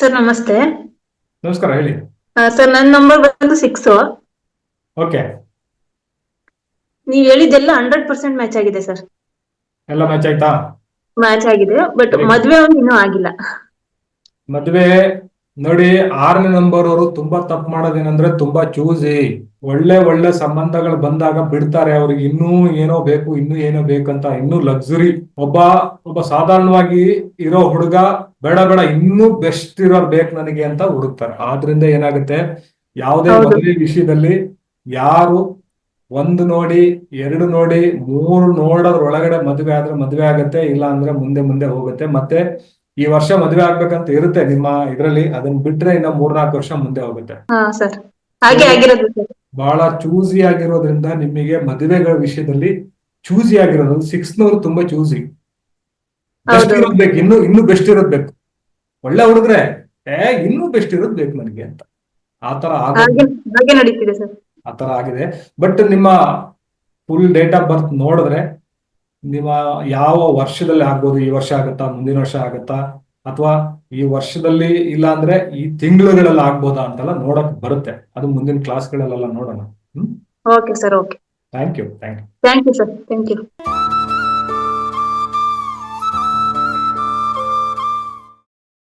Sir ನಮಸ್ತೆ. ನಮಸ್ಕಾರ ಹೇಳಿ. ಸರ್ ನನ್ನ ನಂಬರ್ ಬಂದು ಸಿಕ್ಸ್ ಓಕೆ. ನೀವ್ ಹೇಳಿದ್ದೆಲ್ಲ ಹಂಡ್ರೆಡ್ ಪರ್ಸೆಂಟ್ ಮ್ಯಾಚ್ ಆಗಿದೆ ಸರ್. ಎಲ್ಲ ಮ್ಯಾಚ್ ಆಯ್ತಾ? ಮ್ಯಾಚ್ ಆಗಿದೆ ಬಟ್ ಮದುವೆ ಒಂದು ಇನ್ನೂ ಆಗಿಲ್ಲ. ಮದ್ವೆ ನೋಡಿ ಆರನೇ ನಂಬರ್ ಅವರು ತುಂಬಾ ತಪ್ಪು ಮಾಡೋದೇನಂದ್ರೆ ತುಂಬಾ ಚೂಸಿ ಒಳ್ಳೆ ಒಳ್ಳೆ ಸಂಬಂಧಗಳು ಬಂದಾಗ ಬಿಡ್ತಾರೆ. ಅವ್ರಿಗೆ ಇನ್ನೂ ಏನೋ ಬೇಕು ಇನ್ನೂ ಏನೋ ಬೇಕಂತ ಇನ್ನೂ ಲಕ್ಸುರಿ ಒಬ್ಬ ಒಬ್ಬ ಸಾಧಾರಣವಾಗಿ ಇರೋ ಹುಡುಗ ಬೇಡ ಬೇಡ ಇನ್ನೂ ಬೆಸ್ಟ್ ಇರೋ ಬೇಕು ನನಗೆ ಅಂತ ಹುಡುಕ್ತಾರೆ. ಆದ್ರಿಂದ ಏನಾಗುತ್ತೆ? ಯಾವುದೇ. ಮದುವೆ ವಿಷಯದಲ್ಲಿ ಯಾರು ಒಂದು ನೋಡಿ ಎರಡು ನೋಡಿ ಮೂರು ನೋಡೋದ್ರ ಒಳಗಡೆ ಮದುವೆ ಆದ್ರೆ ಮದುವೆ ಆಗತ್ತೆ ಇಲ್ಲ ಅಂದ್ರೆ ಮುಂದೆ ಮುಂದೆ ಹೋಗುತ್ತೆ. ಮತ್ತೆ ಈ ವರ್ಷ ಮದುವೆ ಆಗ್ಬೇಕಂತ ಇರುತ್ತೆ ನಿಮ್ಮ ಇದ್ರಲ್ಲಿ. ಅದನ್ನ ಬಿಟ್ರೆ ಇನ್ನ ಮೂರ್ನಾಲ್ಕು ವರ್ಷ ಮುಂದೆ ಹೋಗುತ್ತೆ. ಬಹಳ ಚೂಸಿ ಆಗಿರೋದ್ರಿಂದ ನಿಮಗೆ ಮದುವೆಗಳ ವಿಷಯದಲ್ಲಿ ಚೂಸಿ ಆಗಿರೋದು. ಸಿಕ್ಸ್ ನವರು ತುಂಬಾ ಚೂಸಿ ಬೆಸ್ಟ್ ಇರೋದ್ಬೇಕು ಇರೋದ್ ಬೇಕು. ಇನ್ನು ಇನ್ನು ಬೆಸ್ಟ್ ಇರೋದ್ ಬೇಕು. ಒಳ್ಳೆ ಹುಡುಗ್ರೆ ಏ ಇನ್ನೂ ಬೆಸ್ಟ್ ಇರೋದ್ ಬೇಕು ನನಗೆ ಅಂತ. ಆತರ ಆತರ ಆಗಿದೆ. ಬಟ್ ನಿಮ್ಮ ಫುಲ್ ಡೇಟ್ ಆಫ್ ಬರ್ತ್ ನೋಡಿದ್ರೆ ನಿಮ್ಮ ಯಾವ ವರ್ಷದಲ್ಲಿ ಆಗ್ಬೋದು ಈ ವರ್ಷ ಆಗುತ್ತಾ ಮುಂದಿನ ವರ್ಷ ಆಗುತ್ತಾ? ಅಥವಾ ಈ ವರ್ಷದಲ್ಲಿ ಇಲ್ಲ ಅಂದ್ರೆ ಈ ತಿಂಗಳುಗಳಲ್ಲಿ ಆಗ್ಬೋದಾ ಅಂತೆಲ್ಲ ನೋಡಕ್ ಬರುತ್ತೆ. ಅದು ಮುಂದಿನ ಕ್ಲಾಸ್ಗಳಲ್ಲೆಲ್ಲ ನೋಡೋಣ. ಹ್ಮ್? Okay sir okay thank you thank you thank you sir thank you